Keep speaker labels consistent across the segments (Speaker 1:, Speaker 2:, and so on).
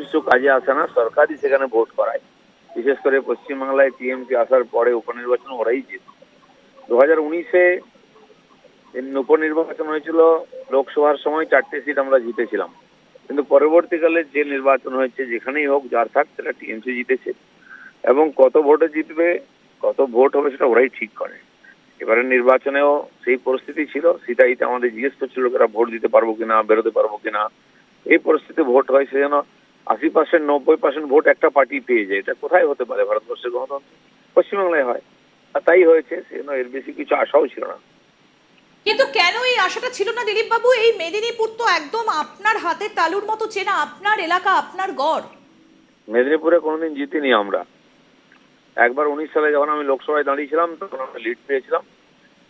Speaker 1: কিছু কাজে আসে না, সরকারই সেখানে ভোট করায়। বিশেষ করে পশ্চিমবাংলায় টিএমসি আসার পরে উপনির্বাচন ওরাই জিত। দু হাজার উনিশে উপনির্বাচন হয়েছিল, লোকসভার সময় চারটে সিট আমরা জিতেছিলাম। কিন্তু পরবর্তীকালে যে নির্বাচন হয়েছে, যেখানেই হোক, যার থাক, সেটা টিএমসি জিতেছে। এবং কত ভোটে জিতবে, কত ভোট হবে, সেটা ওরাই ঠিক করে। এবারে নির্বাচনেও সেই পরিস্থিতি ছিল সেটাইতে আমাদের জিজ্ঞেস করছিল, লোকেরা ভোট দিতে পারব কিনা, বেরোতে পারব কিনা? এই পরিস্থিতি ভোট হয় সে যেন আশি পার্সেন্ট নব্বই পার্সেন্ট ভোট একটা পার্টি পেয়ে যায়। এটা কোথায় হতে পারে? ভারতবর্ষের গণতন্ত্র পশ্চিমবাংলায় হয়। আর তাই হয়েছে সেজন্য এর বেশি কিছু আশাও ছিল না।
Speaker 2: কিন্তু কেন এই আশাটা ছিল না দিলীপ বাবু এই মেদিনীপুর তো একদম আপনার হাতের তালুর মতো চেনা আপনার এলাকা আপনার গড়।
Speaker 1: মেদিনীপুরে কোনোদিন জিতিনি আমরা। একবার উনিশ সালে যখন আমি লোকসভায় দাঁড়িয়েছিলাম তখন আমরা লিড পেয়েছিলাম।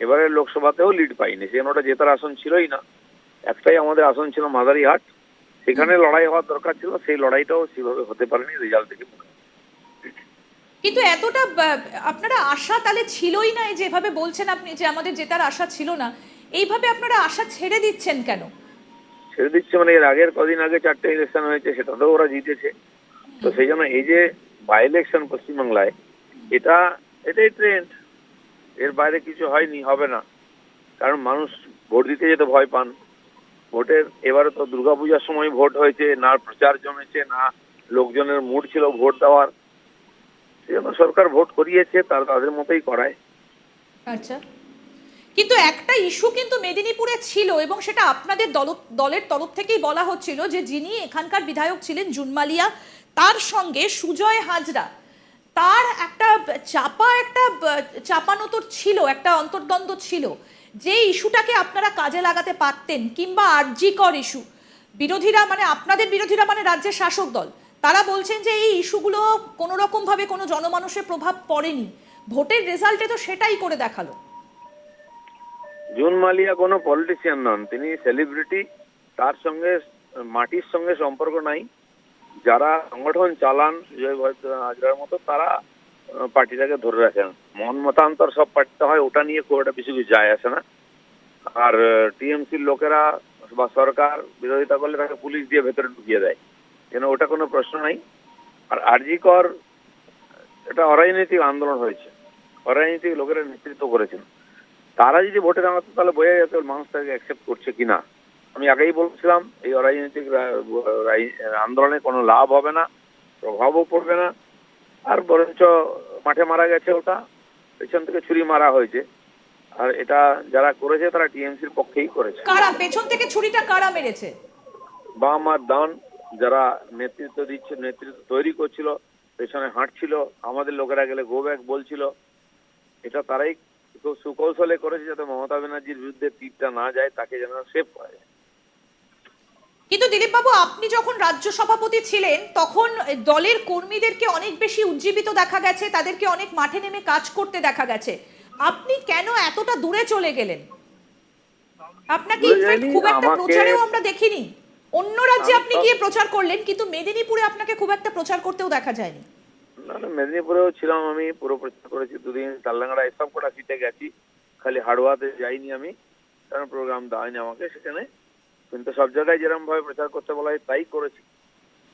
Speaker 1: এবারে লোকসভাতেও লিড পাইনি। সেখানে ওটা জেতার আসন ছিলই না। একটাই আমাদের আসন ছিল মাদারিহাট। সেখানে লড়াই হওয়ার দরকার ছিল সেই লড়াইটাও সেভাবে হতে পারেনি রেজাল্ট থেকে।
Speaker 2: কিন্তু এতটা আপনারা আশা তাহলে ছিলই না যেভাবে বলছেন আপনি যে আমাদের জেতার আশা ছিল না এইভাবে আপনারা আশা ছেড়ে দিচ্ছেন কেন?
Speaker 1: ছেড়ে দিচ্ছে মানে এর আগের কদিন আগে চারটে ইলেকশন হয়েছে সেটাতেও ওরা জিতেছে। তো সেই জন্য এই যে বাই ইলেকশন পশ্চিমবাংলায় এটা এটাই ট্রেন্ড এর বাইরে কিছু হয়নি হবে না। কারণ মানুষ ভোট দিতে যেতে ভয় পান। ভোটের, এবারে তো দুর্গাপূজার সময় ভোট হয়েছে, না প্রচার জমেছে, না লোকজনের মুড ছিল ভোট দেওয়ার। সেজন্য সরকার ভোট করিয়েছে, তার তাদের মতোই করায়।
Speaker 2: আচ্ছা। কিন্তু একটা ইস্যু কিন্তু মেদিনীপুরে ছিল এবং সেটা আপনাদের দল দলের তরফ থেকেই বলা হচ্ছিল যে যিনি এখানকার বিধায়ক ছিলেন জুনমালিয়া, তার সঙ্গে সুজয় হাজরা, তার একটা চাপা একটা চাপানো তো ছিল, একটা অন্তর্দ্বন্দ্ব ছিল। যে ইস্যুটাকে আপনারা কাজে লাগাতে পারতেন কিংবা আর্জিকর ইস্যু, বিরোধীরা মানে আপনাদের বিরোধীরা মানে রাজ্যের শাসক দল, তারা বলছেন যে এই ইস্যুগুলো কোনো রকম ভাবে কোনো জনমানুষের প্রভাব পড়েনি। ভোটের রেজাল্টে তো সেটাই করে দেখাল।
Speaker 1: জুন মালিয়া কোনো পলিটিশিয়ান নন, তিনি সেলিব্রিটি, তার সঙ্গে, মাটির সঙ্গে সম্পর্ক নাই। যারা সংগঠন চালান সুজয় হাজরার মতো, তারা পার্টিটাকে ধরে রাখেন। মন মতান্তর সব পার্টিতে হয়, ওটা নিয়ে খুব একটা বেশি কিছু যায় আসে না। আর টিএমসির লোকেরা বা সরকার বিরোধিতা করলে তাকে পুলিশ দিয়ে ভেতরে ঢুকিয়ে দেয়। কেন, ওটা কোনো প্রশ্ন নাই। আর আরজি কর, এটা অরাজনৈতিক আন্দোলন হয়েছে। অরাজনৈতিক লোকেরা নেতৃত্ব করেছেন। তারা যদি ভোটে দাঁড়াতো, তাহলে বোঝা যেত মানুষ তাকে অ্যাকসেপ্ট করছে কিনা। আমি আগেই বলছিলাম, এই অরাজনৈতিক আন্দোলনে কোনো লাভ হবে না, প্রভাবও পড়বে না। আর বরঞ্চ মাঠে মারা গেছে ওটা। পেছন থেকে ছুরি মারা হয়েছে। আর এটা যারা করেছে তারা টিএমসির পক্ষেই করেছে।
Speaker 2: কারা? পেছন থেকে ছুরিটা কারা মেরেছে?
Speaker 1: বাম আর ডান যারা নেতৃত্ব দিচ্ছে নেতৃত্ব তৈরি করছিল পেছনে হাঁটছিল আমাদের লোকেরা গেলে গো ব্যাক বলছিল। এটা তারাই খুব সুকৌশলে করেছে যাতে মমতা ব্যানার্জির বিরুদ্ধে তীরটা না যায় তাকে যেন সেভ করা যায়।
Speaker 2: কিন্তু দিলীপ বাবু আপনি যখন রাজ্য সভাপতি ছিলেন তখন দলের কর্মীদেরকে অনেক বেশি উজ্জীবিত দেখা গেছে তাদেরকে অনেক মাঠে নেমে কাজ করতে দেখা গেছে। আপনি কেন এতটা দূরে চলে গেলেন? আপনাকে ইনফ্যাক্ট খুব একটা প্রচারেও আমরা দেখিনি। অন্য রাজ্যে আপনি গিয়ে প্রচার করলেন কিন্তু মেদিনীপুরে আপনাকে খুব একটা প্রচার করতেও দেখা যায়নি।
Speaker 1: মেদিনীপুরেও ছিলাম আমি পুরো প্রচার করেছি দুদিন তাল্লাঙ্গাড়া এসব কটা সিটে গেছি খালি হাড়োয়াতে যাইনি আমি কারণ প্রোগ্রাম দেওয়ায়নি আমাকে সেখানে কিন্তু সব জায়গায় যেরকম ভাবে প্রচার করতে বলা হয়, তাই করেছি।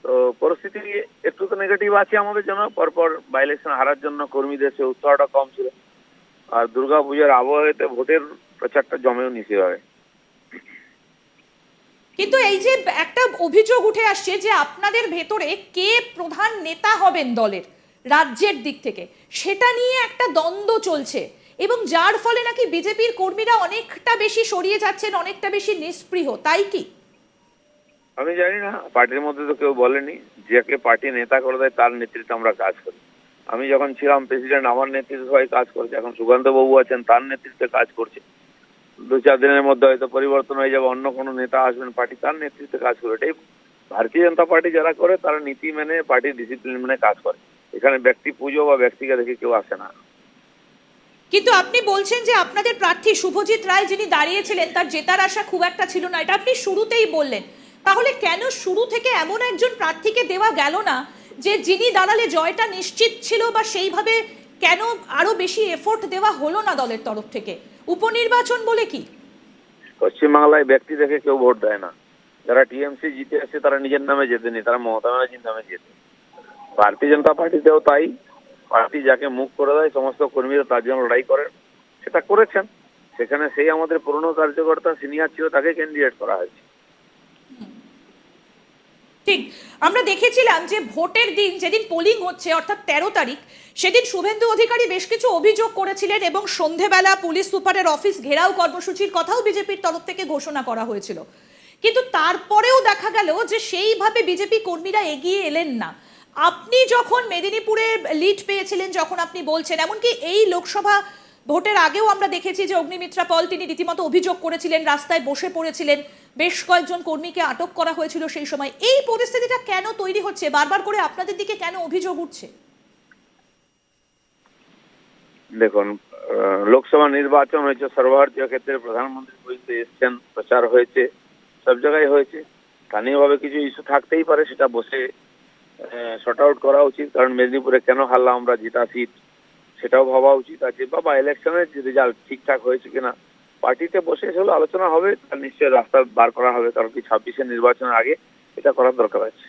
Speaker 1: তো পরিস্থিতি একটু তো নেগেটিভ আছে আমাদের জন্য, পরপর বাই ইলেকশন হারার জন্য কর্মীদের সে উৎসাহটা কম ছিল। আর দুর্গা পূজার আবহাওয়াতে ভোটের প্রচারটা জমেও নি সেভাবে।
Speaker 2: কিন্তু এই যে একটা অভিযোগ উঠে আসছে যে আপনাদের ভেতরে কে প্রধান নেতা হবেন দলের, রাজ্যের দিক থেকে, সেটা নিয়ে একটা দ্বন্দ্ব চলছে। এবং যার ফলে নাকি বিজেপির কর্মীরা অনেকটা বেশি সরিয়ে যাচ্ছেন, অনেকটা বেশি নিস্পৃহ তাই কি?
Speaker 1: আমি জানি না, পার্টির মধ্যে তো কেউ বলেনি, যাকে পার্টি নেতা করে দেয় তার নেতৃত্বে আমরা কাজ করি। আমি যখন ছিলাম প্রেসিডেন্ট আমার নেতৃত্বে সবাই কাজ করছে, এখন সুকান্ত বাবু আছেন, তার নেতৃত্বে কাজ করছে। দু চার দিনের মধ্যে হয়তো পরিবর্তন হয়ে যাবে, অন্য কোনো নেতা আসবেন, পার্টি তার নেতৃত্বে কাজ করে এটাই ভারতীয় জনতা পার্টি যারা করে, তারা নীতি মেনে পার্টির ডিসিপ্লিন মেনে কাজ করে। এখানে ব্যক্তি পুজো বা ব্যক্তিকে দেখে কেউ আসে না।
Speaker 2: কিন্তু আপনি বলছেন যে আপনাদের প্রার্থী শুভজিৎ রায় যিনি দাঁড়িয়েছিলেন, তার জেতার আশা খুব একটা ছিল না। এটা আপনি শুরুতেই বললেন। তাহলে কেন শুরু থেকে এমন একজন প্রার্থীকে দেওয়া গেল না, যে যিনি দাঁড়ালে জয়টা নিশ্চিত ছিল বা সেইভাবে কেন আরও বেশি এফোর্ট দেওয়া হলো না দলের তরফ থেকে? উপনির্বাচন বলে কি?
Speaker 1: পশ্চিমবাংলায় ব্যক্তি দেখে কেউ ভোট দেয় না। যারা টিএমসি জিতে আসছে তারা নিজের নামে জেতেনি, তারা মমতা ব্যানার্জির নামে জেতে ভারতীয় জনতা পার্টিতেও তাই। পার্টি যাকে মুখ করে দেয়, সমস্ত কর্মীরা তার জন্য লড়াই করেন। সেটা করেছেন। সেখানে সেই আমাদের পুরনো কার্যকর্তা সিনিয়র ছিল, তাকে ক্যান্ডিডেট করা হয়েছে।
Speaker 2: ঠিক। আমরা দেখেছিলাম যে ভোটের দিন, যেদিন পোলিং হচ্ছে, অর্থাৎ তেরো তারিখ, সেদিন শুভেন্দু অধিকারী বেশ কিছু অভিযোগ করেছিলেন এবং সন্ধেবেলা পুলিশ সুপারের অফিস ঘেরাও কর্মসূচির কথাও বিজেপির তরফ থেকে ঘোষণা করা হয়েছিল। কিন্তু তারপরেও দেখা গেল যে সেইভাবে বিজেপি কর্মীরা এগিয়ে এলেন না। আপনি যখন মেদিনীপুরে লিড পেয়েছিলেন, যখন আপনি বলছেন, এমনকি এই লোকসভা ভোটের আগেও আমরা দেখেছি যে অগ্নিমিত্রা পল, তিনি রীতিমতো অভিযোগ করেছিলেন, রাস্তায় বসে পড়েছিলেন, বেশ কয়েকজন কর্মীকে আটক করা হয়েছিল সেই সময়। এই পরিস্থিতিটা কেন তৈরি হচ্ছে? বারবার করে আপনাদের দিকে কেন অভিযোগ উঠছে?
Speaker 1: দেখুন লোকসভা নির্বাচন হয়েছে, সর্বভারতীয় ক্ষেত্রে প্রধানমন্ত্রী বলতে এসছেন, প্রচার হয়েছে, সব জায়গায় হয়েছে। স্থানীয়ভাবে কিছু ইস্যু থাকতেই পারে, সেটা বসে শর্ট আউট করা উচিত। কারণ মেদিনীপুরে কেন হারলাম আমরা জিতা সিট সেটাও ভাবা উচিত আছে। বা ইলেকশনের রেজাল্ট ঠিকঠাক হয়েছে কিনা, পার্টিতে বসে সেগুলো আলোচনা হবে, তার নিশ্চয়ই রাস্তা বার করা হবে, কারণ কি ছাব্বিশের নির্বাচনের আগে এটা করার দরকার আছে।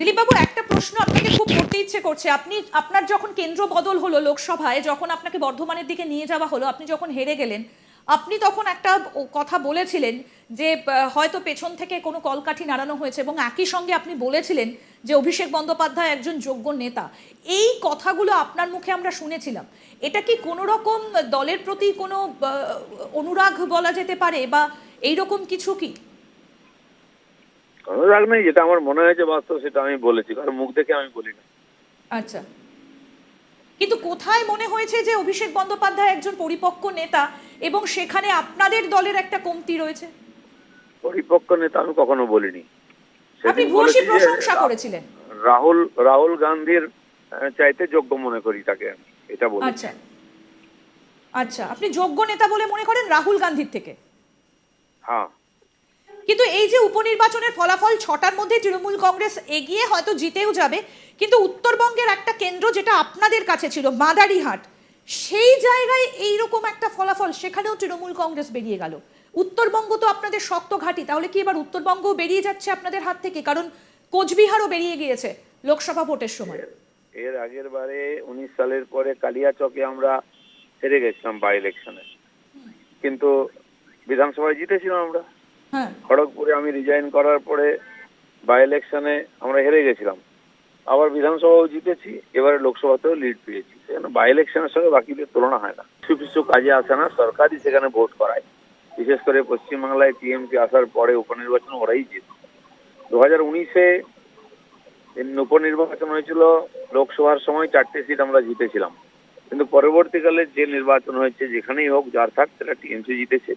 Speaker 2: দিলীপবাবু, একটা প্রশ্ন আপনাকে খুব করতে ইচ্ছে করছে। আপনি, আপনার যখন কেন্দ্র বদল হলো লোকসভায়, যখন আপনাকে বর্ধমানের দিকে নিয়ে যাওয়া হলো, আপনি যখন হেরে গেলেন আপনি তখন একটা কথা বলেছিলেন যে হয়তো পেছন থেকে কোনো কলকাঠি নাড়ানো হয়েছে এবং একই সঙ্গে আপনি বলেছিলেন যে অভিষেক বন্দ্যোপাধ্যায় একজন যোগ্য নেতা। এই কথাগুলো আপনার মুখে আমরা শুনেছিলাম। এটা কি কোনো রকম দলের প্রতি কোনো অনুরাগ বলা যেতে পারে বা এইরকম কিছু কি?
Speaker 1: অনুরাগ নেই যেটা আমার মনে হয়েছে বাস্তব সেটা আমি বলেছি কারণ মুখ দেখে আমি বলি না।
Speaker 2: আচ্ছা। কিন্তু কোথায় মনে হয়েছে যে অভিষেক বন্দ্যোপাধ্যায় একজন পরিপক্ক নেতা এবং সেখানে আপনাদের দলের একটা কমতি রয়েছে?
Speaker 1: পরিপক্ক নেতা আমি কখনো বলিনি।
Speaker 2: আপনি ভূয়সী প্রশংসা করেছিলেন।
Speaker 1: রাহুল রাহুল গান্ধীর চাইতে যোগ্য মনে করি তাকে আমি এটা বলি
Speaker 2: আচ্ছা। আচ্ছা আপনি যোগ্য নেতা বলে মনে করেন রাহুল গান্ধীর থেকে?
Speaker 1: হ্যাঁ।
Speaker 2: কিন্তু এই যে উপনির্বাচনের ফলাফল ছটার মধ্যে তৃণমূল কংগ্রেস এগিয়ে হয়তো জিতেও যাবে, কিন্তু উত্তরবঙ্গের একটা কেন্দ্র যেটা আপনাদের কাছে ছিল, মাদারিহাট, সেই জায়গায় এইরকম একটা ফলাফল, সেখানেও তৃণমূল কংগ্রেস বেরিয়ে গেল। উত্তরবঙ্গ তো আপনাদের শক্ত ঘাঁটি, তাহলে কি এবার উত্তরবঙ্গও বেরিয়ে যাচ্ছে আপনাদের হাত থেকে? কারণ কোচবিহারও বেরিয়ে গিয়েছে লোকসভা ভোটের সময়।
Speaker 1: এর আগের বারে উনিশ সালের পরে কালিয়াচকে আমরা হেরে গেছিলাম বাই ইলেকশনে কিন্তু বিধানসভায় জিতেছিলাম আমরা। খড়গপুরে আমি রিজাইন করার পরে বাই ইলেকশনে আমরা হেরে গেছিলাম। আবার বিধানসভাও জিতেছি, এবারে লোকসভাতেও লিড পেয়েছি। সেখানে বাই ইলেকশনের সঙ্গে বাকিদের তুলনা হয় না। কিছু কিছু কাজে আসে না, সরকারই সেখানে ভোট করায়। বিশেষ করে পশ্চিমবাংলায় টিএমসি আসার পরে উপনির্বাচন ওরাই জিত। দু হাজার উনিশে উপনির্বাচন হয়েছিল, লোকসভার সময় চারটে সিট আমরা জিতেছিলাম। কিন্তু পরবর্তীকালে যে নির্বাচন হয়েছে, যেখানেই হোক, যার থাক, সেটা টিএমসি জিতেছে।